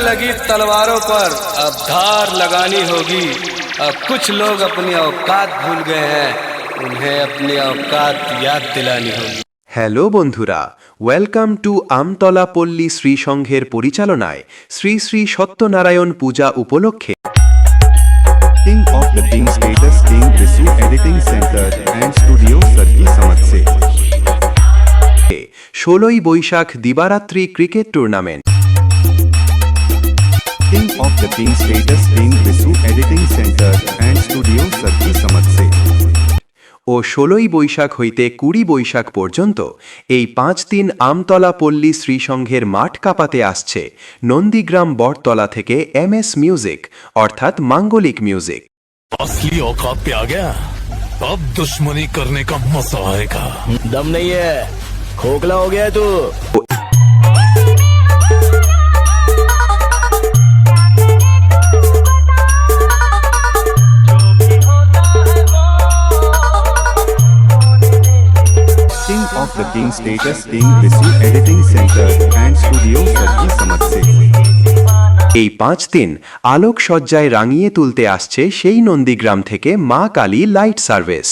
लगी तलवारों पर अब धार लगानी होगी अब कुछ लोग अपनी औकात भूल गए हैं उन्हें अपनी औकात याद दिलानी होगी হ্যালো বন্ধুরা ওয়েলকাম টু আমতলা পল্লী শ্রী সংঘের পরিচালনায় শ্রী শ্রী সত্যনারায়ণ পূজা উপলক্ষে King of the King Status King Visu Editing Center and Studio Sargi Samatse. ষোলোই বৈশাখ দিবারাত্রি cricket tournament King of the King Status King Visu Editing Center and Studio Sargi Samatse. ও ষোলোই বৈশাখ হইতে কুড়ি বৈশাখ পর্যন্ত এই পাঁচ দিন আমতলা পল্লী শ্রীসংঘের মাঠ কাঁপাতে আসছে নন্দীগ্রাম বটতলা থেকে এম এস মিউজিক অর্থাৎ মাঙ্গলিক মিউজিক असली औकात पे आ गया अब दुश्मनी करने का मजा आएगा दम नहीं है खोखला हो गया है तू of the King Status King Visu Editing Center and Studio Sargi Samatse. এই পাঁচ দিন আলোকসজ্জায় রাঙিয়ে তুলতে আসছে সেই নন্দীগ্রাম থেকে মা কালী লাইট সার্ভিস